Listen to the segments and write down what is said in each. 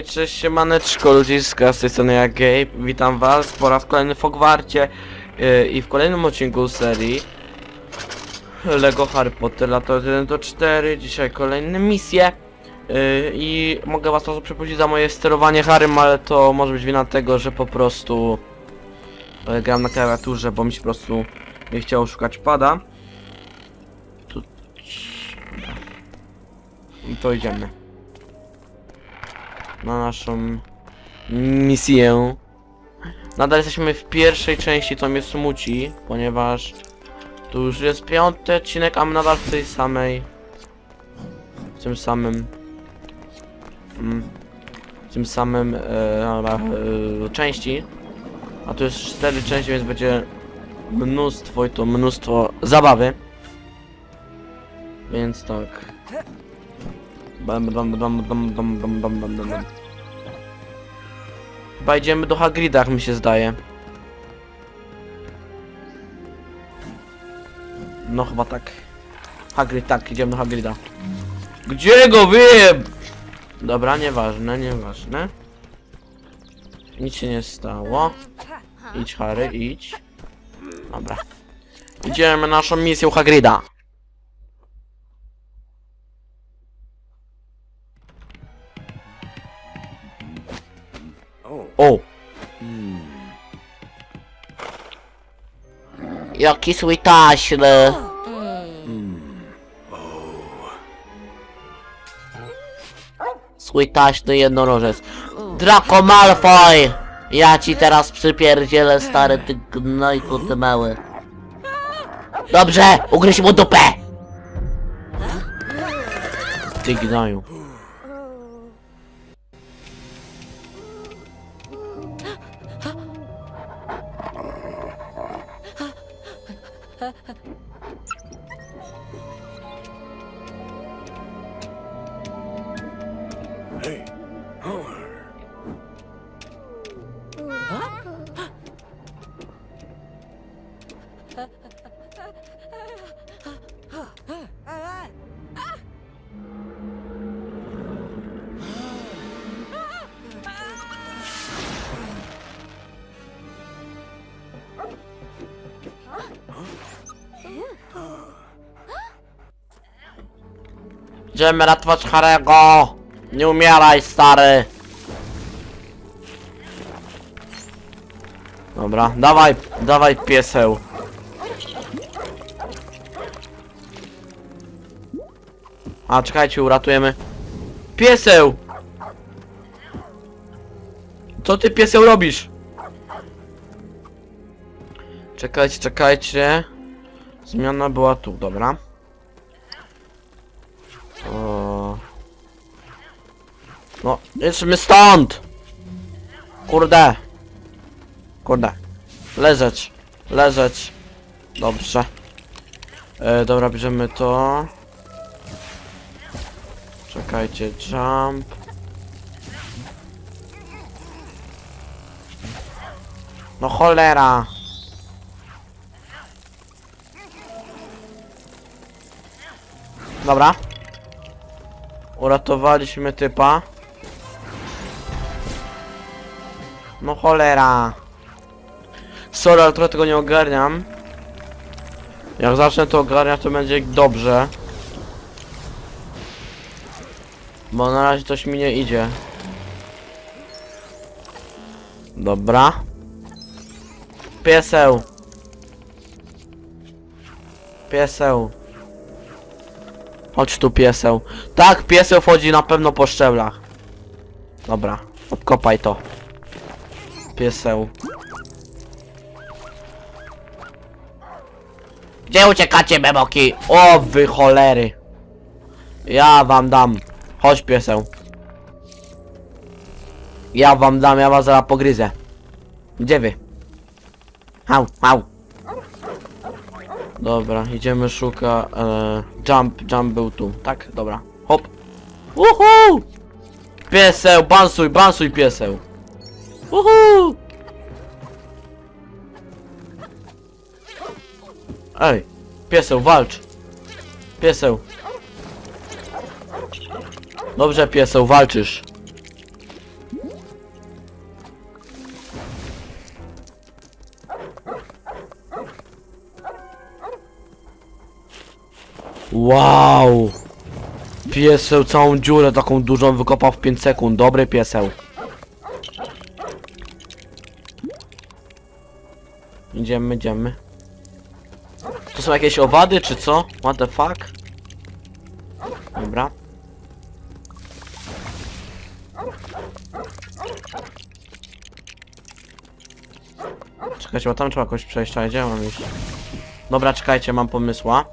Hej, cześć, siemaneczko ludziska, z tej strony ja Gabe, witam was po raz kolejny w Hogwarcie yy, i w kolejnym odcinku serii Lego Harry Potter. Lata od 1 do 4, dzisiaj kolejne misje yy, i mogę was bardzo przeprosić za moje sterowanie Harrym, ale to może być wina tego, że po prostu yy, gram na klawiaturze, bo mi się po prostu nie chciało szukać pada. Tu... To idziemy na naszą misję. Nadal jesteśmy w pierwszej części, co mnie smuci, ponieważ tu już jest piąty odcinek, a my nadal w tej samej... W tym samym... Mm, w tym samym e, e, części. A tu jest cztery części, więc będzie mnóstwo i to mnóstwo zabawy. Więc tak. Bam, bam, bam, bam, bam, bam, bam, bam, bam. Chyba idziemy do Hagrida, jak mi się zdaje. No chyba tak. Hagrid, tak, idziemy do Hagrida. Gdzie go wiem? Dobra, nieważne, nieważne. Nic się nie stało. Idź Harry, idź. Dobra. Idziemy na naszą misję u Hagrida. O! Jaki słytaśny! Słytaśny jednorożec. Draco Malfoy! Ja ci teraz przypierdzielę, stary ty gnojku ty mały. Dobrze! Ugryź mu dupę! Ty gnoju. Idziemy ratować Harego! Nie umieraj, stary! Dobra, dawaj, dawaj pieseł. A, czekajcie, uratujemy. Pieseł! Co ty pieseł robisz? Czekajcie, czekajcie. Zmiana była tu, dobra. No, jedźmy stąd! Kurde. Kurde. Leżeć. Leżeć. Dobrze. E, dobra, bierzemy to. Czekajcie, jump. No cholera. Dobra. Uratowaliśmy typa. No cholera. Sorry, ale trochę tego nie ogarniam. Jak zacznę to ogarniać, to będzie dobrze. Bo na razie coś mi nie idzie. Dobra. Pieseł. Pieseł. Chodź tu pieseł. Tak, pieseł wchodzi na pewno po szczeblach. Dobra, odkopaj to. Pieseł. Gdzie uciekacie, beboki? O, wy cholery. Ja wam dam. Chodź, pieseł. Ja wam dam, ja was zaraz pogryzę. Gdzie wy? Hał, hał. Dobra, idziemy szuka... E, jump, jump był tu, tak? Dobra. Hop. Uhu! Pieseł, bansuj, bansuj pieseł. Uhu! Ej, pieseł, walcz! Pieseł! Dobrze, pieseł, walczysz! Wow! Pieseł całą dziurę taką dużą wykopał w 5 sekund. Dobry pieseł. Idziemy, idziemy. To są jakieś owady, czy co? What the fuck? Dobra. Czekajcie, bo tam trzeba jakoś przejść, a gdzie mam iść? Dobra, czekajcie, mam pomysła.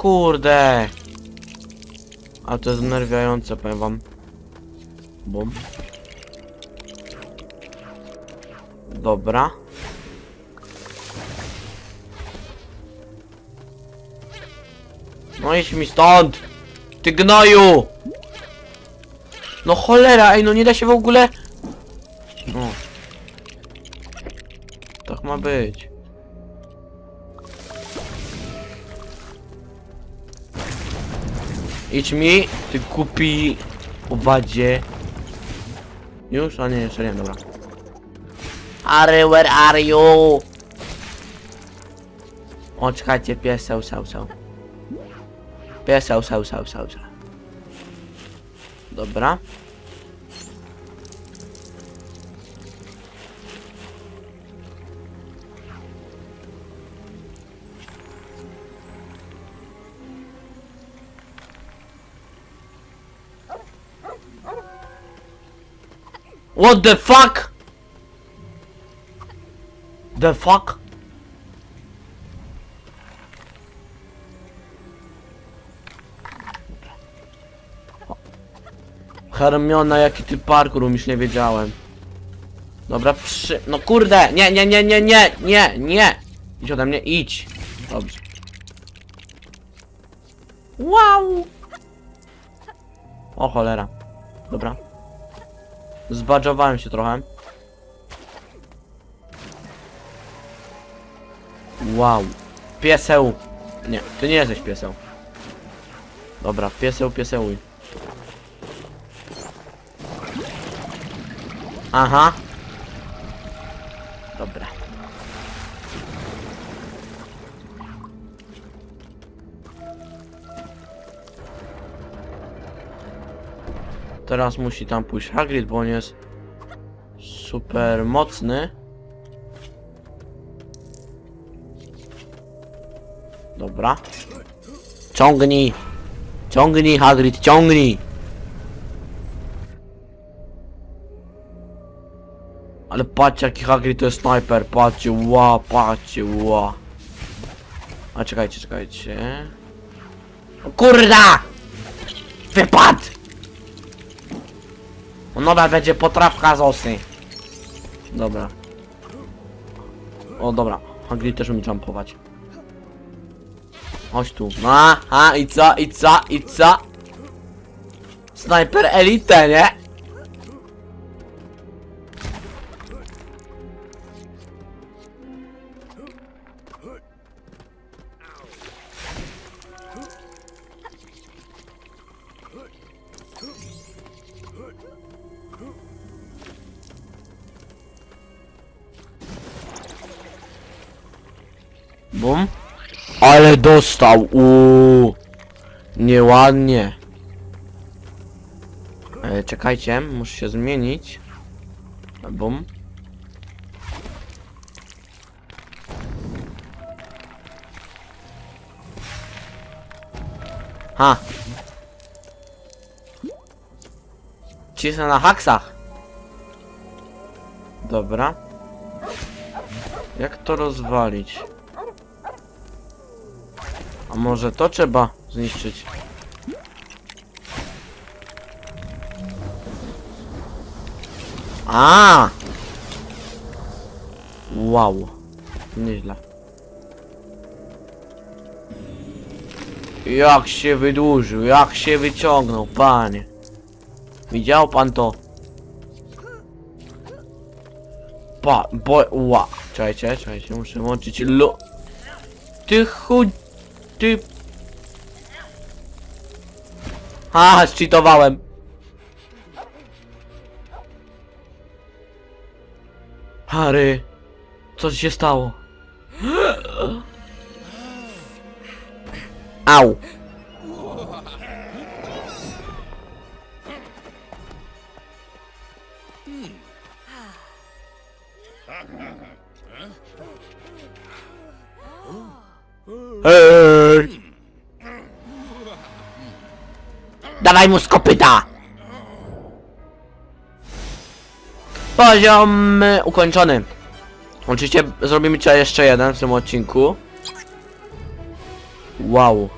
Kurde. A to jest znerwiające, powiem wam. Bum. Dobra. No idź mi stąd! Ty gnoju! No cholera, ej, no nie da się w ogóle... No. Tak ma być. Idź mi, ty kupi owadzie. Już? A nie, jeszcze nie, dobra. Are, where are you? O, czekajcie, pieseł, są, są. Pieseł, są, są, są, są. Dobra. What the fuck? The fuck? Hermiona, jaki ty parkour umiesz, nie wiedziałem. Dobra, przy... No kurde! Nie, nie, nie, nie, nie, nie, nie! Idź ode mnie, idź! Dobrze. Wow! O cholera. Dobra. Zbadżowałem się trochę. Wow. Pieseł. Nie, ty nie jesteś pieseł. Dobra, pieseł, piesełuj. Aha. Teraz musi tam pójść Hagrid, bo on jest super mocny. Dobra. Ciągnij! Ciągnij, Hagrid, ciągnij! Ale patrzcie jaki Hagrid to jest snajper, patrzcie, ła, patrzcie, ła. A czekajcie, czekajcie. O kurda! Wypad! No dobra, będzie potrawka z osy. Dobra. O, dobra. Hagrid też umie jumpować. Chodź tu. No, a, a, i co, i co, i co? Sniper elite, nie? Bum. Ale dostał, uuu. Nieładnie. E, czekajcie, muszę się zmienić. Bum. Ha. Cisnę na haksach. Dobra. Jak to rozwalić? A może to trzeba zniszczyć? A! Wow. Nieźle. Jak się wydłużył, jak się wyciągnął, panie. Widział pan to? Pa, bo, ła. Czekajcie, czekajcie, muszę włączyć lu... Ty chuj... Ty... A, zcheatowałem. Harry, co ci się stało? Au. Hej! Dawaj mu z kopyta! Poziom y, ukończony. Oczywiście zrobimy dzisiaj jeszcze jeden w tym odcinku. Wow.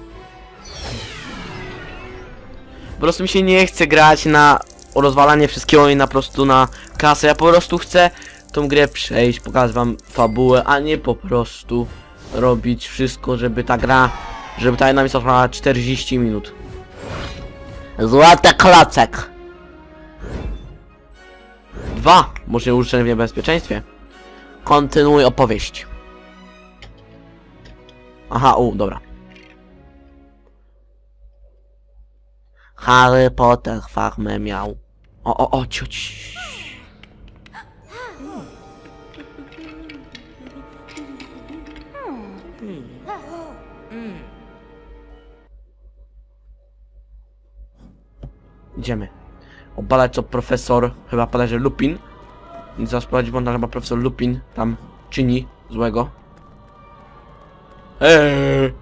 Po prostu mi się nie chce grać na rozwalanie wszystkiego i na prostu na kasę. Ja po prostu chcę tą grę przejść, pokazać wam fabułę, a nie po prostu robić wszystko, żeby ta gra, żeby ta jedna misja trwała 40 minut. Złoty klocek. Dwa. Może użyczenie w niebezpieczeństwie. Kontynuuj opowieść. Aha, u, dobra. Harry Potter farmę miał. O, o, o, cioć. Idziemy. Obalać co profesor, chyba bodajże Lupin. Więc zaraz prowadzi błąd, chyba profesor Lupin tam czyni złego. Eee.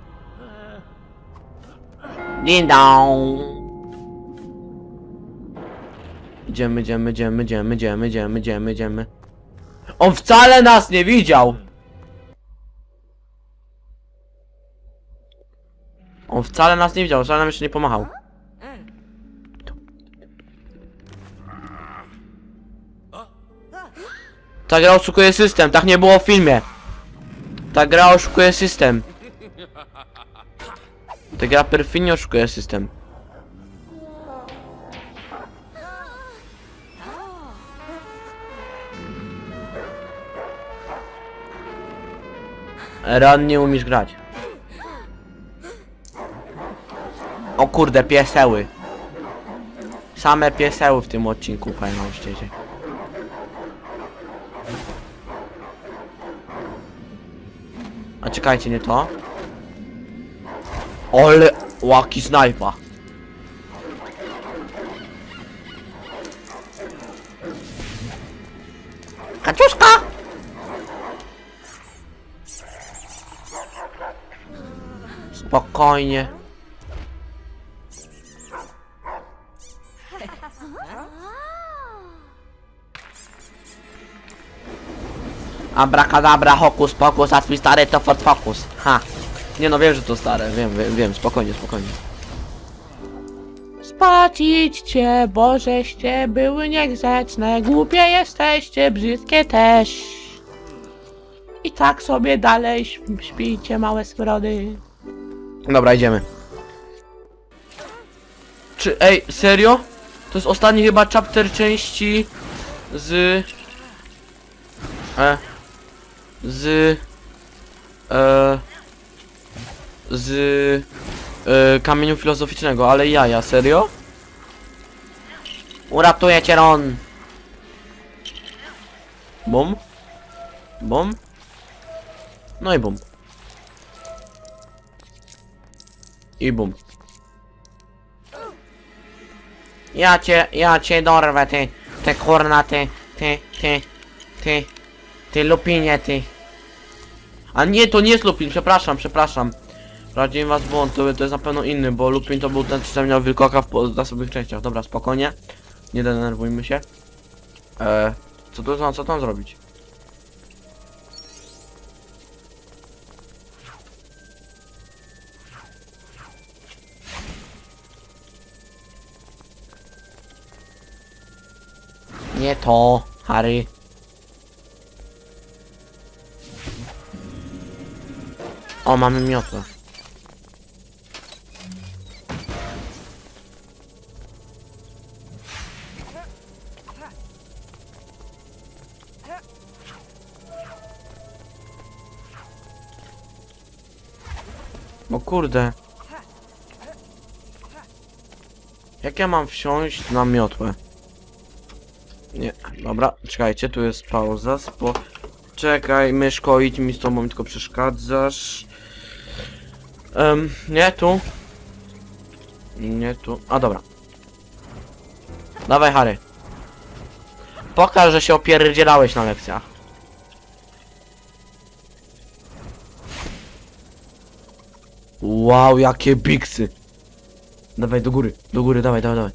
Ding dong. Idziemy, idziemy, idziemy, idziemy, idziemy, idziemy, idziemy, idziemy. On wcale nas nie widział! On wcale nas nie widział, wcale nam jeszcze nie pomachał. Ta gra oszukuje system, tak nie było w filmie. Ta gra oszukuje system. Ta gra perfidnie oszukuje system. Ran nie umiesz grać. O kurde, pieseły. Same pieseły w tym odcinku, powiem szczerze. A czekajcie, nie to. Ale łaki snajpa. Kaczuszka! Spokojnie. Abracadabra, hokus pokus, a twój stary to Ford Focus. Ha. Nie no, wiem, że to stare, wiem, wiem, wiem, spokojnie, spokojnie. Spać idźcie, bo żeście były niegrzeczne, głupie jesteście, brzydkie też. I tak sobie dalej śp- śpijcie, małe smrody. Dobra, idziemy. Czy, ej, serio? To jest ostatni chyba chapter części z... E, z... E, z... E, kamieniu filozoficznego, ale jaja, serio? Uratuję cię, Ron! Bum? Bum? No i bum. I bum. Ja cię, ja cię dorwę, ty, ty kurna, ty, ty, ty, ty, ty lupinie, ty. A nie, to nie jest lupin, przepraszam, przepraszam. Radziłem was błąd, to, to jest na pewno inny, bo lupin to był ten, co miał wilkoka w zasobnych częściach. Dobra, spokojnie. Nie denerwujmy się. Eee, co za, co tam zrobić? Nie to, Harry. O, mamy miotłę. O kurde. Jak ja mam wsiąść na miotłę? Nie, dobra, czekajcie, tu jest pauza, spo... Czekaj, myszko, idź mi z tobą, tylko przeszkadzasz. Em, nie tu. Nie tu. A dobra. Dawaj, Harry. Pokaż, że się opierdzielałeś na lekcjach. Wow, jakie biksy. Dawaj do góry, do góry, dawaj, dawaj, dawaj.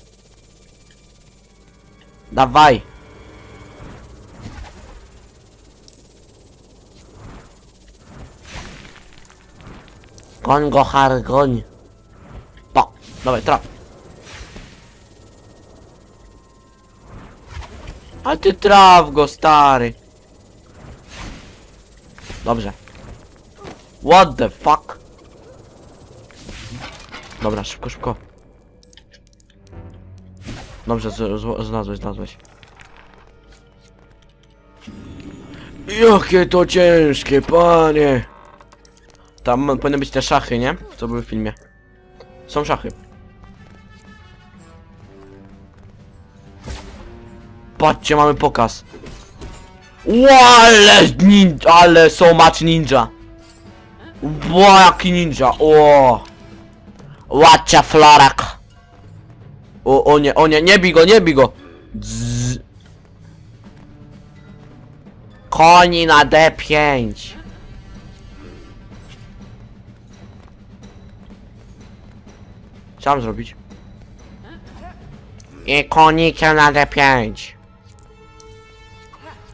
Dawaj. Goń go, Harry, goń. Pa, dawaj, traf. A ty traf go, stary. Dobrze. What the fuck? Dobra, szybko, szybko. Dobrze, znalazłeś, znalazłeś. Jakie to ciężkie, panie! Tam powinny być te szachy, nie? Co były w filmie. Są szachy. Patrzcie, mamy pokaz. Ale ninja, ale so much ninja. Ło, jaki ninja, o. Łacia florak. O, o nie, o nie, nie bij go, nie bij go. Koni na D5. Co mam zrobić? I konikiem na D5.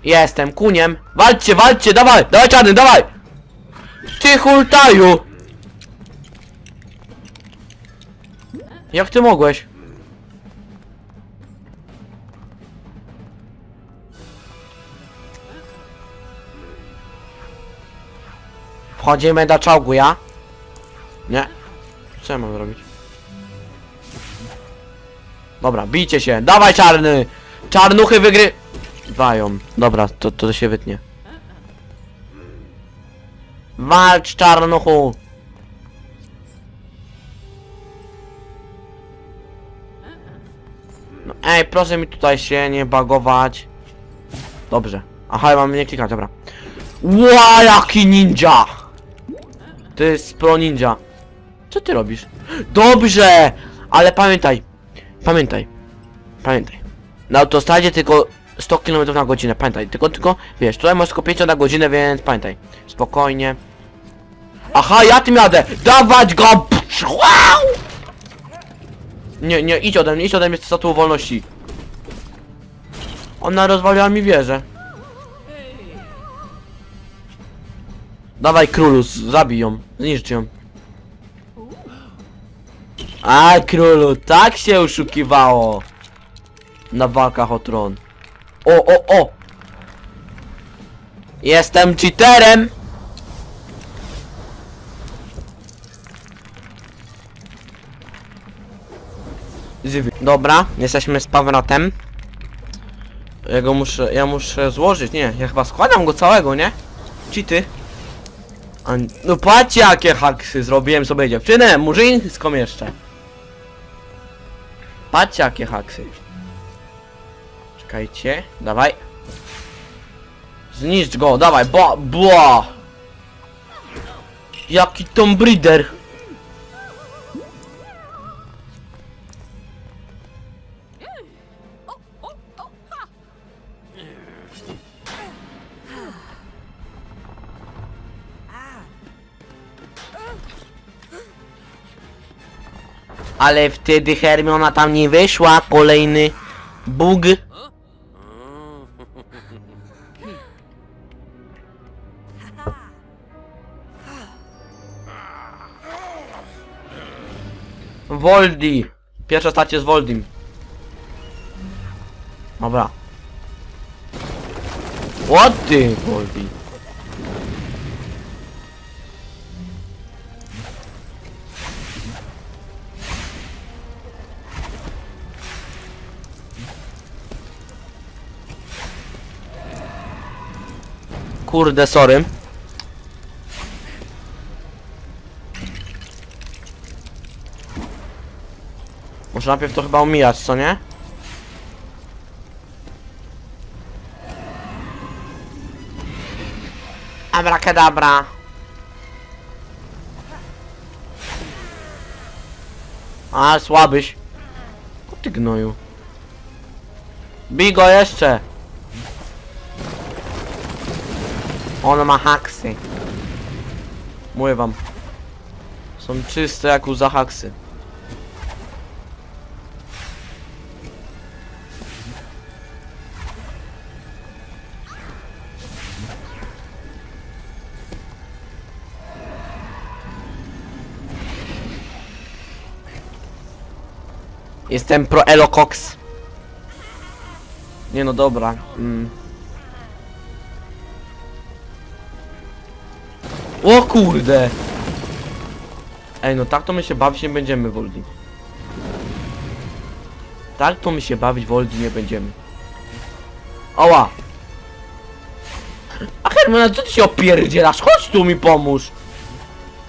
Jestem kuniem. Walczcie, walczcie, dawaj, dawaj czarny, dawaj! Ty hultaju! Jak ty mogłeś? Wchodzimy do czołgu, ja? Nie. Co ja mam zrobić? Dobra, bijcie się. Dawaj czarny! Czarnuchy wygry... Wają. Dobra, to, to się wytnie. Walcz czarnuchu! No, ej, proszę mi tutaj się nie bagować. Dobrze. Aha, mam nie klikać, dobra. Ła, jaki ninja! To jest pro ninja. Co ty robisz? Dobrze! Ale pamiętaj. Pamiętaj. Pamiętaj. Na autostradzie tylko 100 km na godzinę, pamiętaj. Tylko, tylko, wiesz, tutaj masz tylko 5 na godzinę, więc pamiętaj. Spokojnie. Aha, ja tym jadę! Dawać go! Wow! Nie, nie, idź ode mnie, idź ode mnie z statuą wolności. Ona rozwaliła mi wieżę. Dawaj królu, z- zabij ją, zniszcz ją. A królu, tak się oszukiwało. Na walkach o tron. O, o, o! Jestem cheaterem! Dobra, jesteśmy z powrotem. Ja go muszę, ja muszę złożyć, nie, ja chyba składam go całego, nie? Cheaty. A, no patrzcie jakie haksy zrobiłem sobie dziewczynę, murzyńską jeszcze. Patrzcie jakie haksy. Czekajcie, dawaj. Zniszcz go, dawaj, bo, bła. Jaki Tom Breeder. Ale wtedy Hermiona tam nie wyszła, kolejny bug. Voldi. Pierwsza stacja z Voldim. Dobra. What ty, Voldi? Kurde, sorry. Może najpierw to chyba omijać, co nie? Abracadabra. A, słabyś. O ty gnoju. Bij go jeszcze! On ma haksy. Mówię wam. Są czyste jak łza haksy. Jestem pro Elocox. Nie no dobra. Mm. O kurde! Ej no tak to my się bawić nie będziemy Voldi. Tak to my się bawić Voldi nie będziemy. Oła! A Hermana, co ty się opierdzielasz? Chodź tu mi pomóż!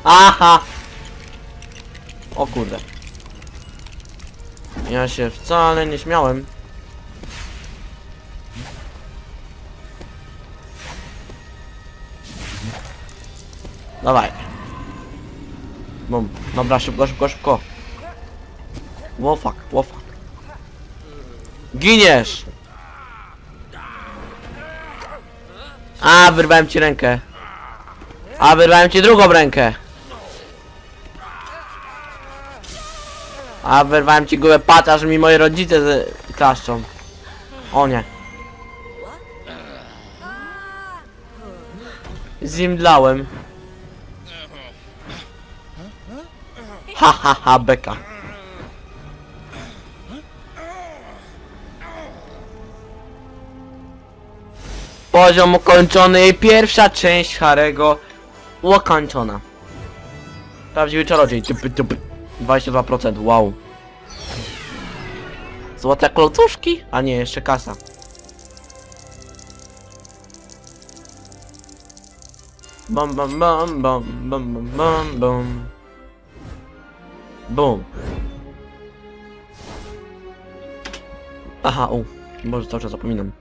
Aha! O kurde. Ja się wcale nie śmiałem. Dawaj. Bum. Dobra, szybko, szybko, szybko. Łofak, łofak. Giniesz! A, wyrwałem ci rękę. A, wyrwałem ci drugą rękę. A, wyrwałem ci głowę pat, aż mi moi rodzice klaszczą. O nie. Zimdlałem. Ha ha ha beka. Poziom ukończony i pierwsza część Harego ukończona. Prawdziwy czarodziej. Typy, typy. 22%, wow. Złote klocuszki? A nie, jeszcze kasa. Bum bum bum bum bum bum bum Bum. Aha, o. Może cały czas zapominam.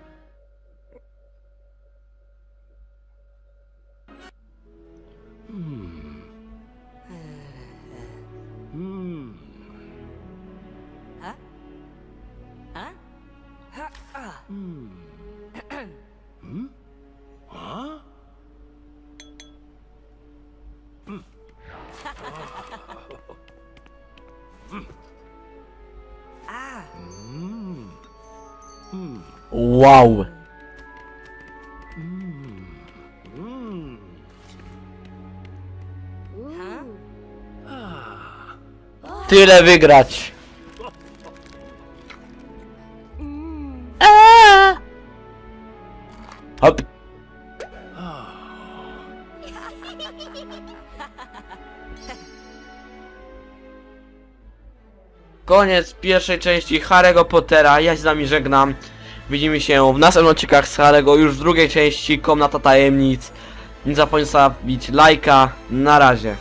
Wow. Tyle wygrać. Hop. Koniec pierwszej części Harry'ego Pottera. Ja się z nami żegnam. Widzimy się w następnych odcinkach z Harry'ego już w drugiej części Komnata Tajemnic. Nie zapomnij zostawić lajka. Na razie.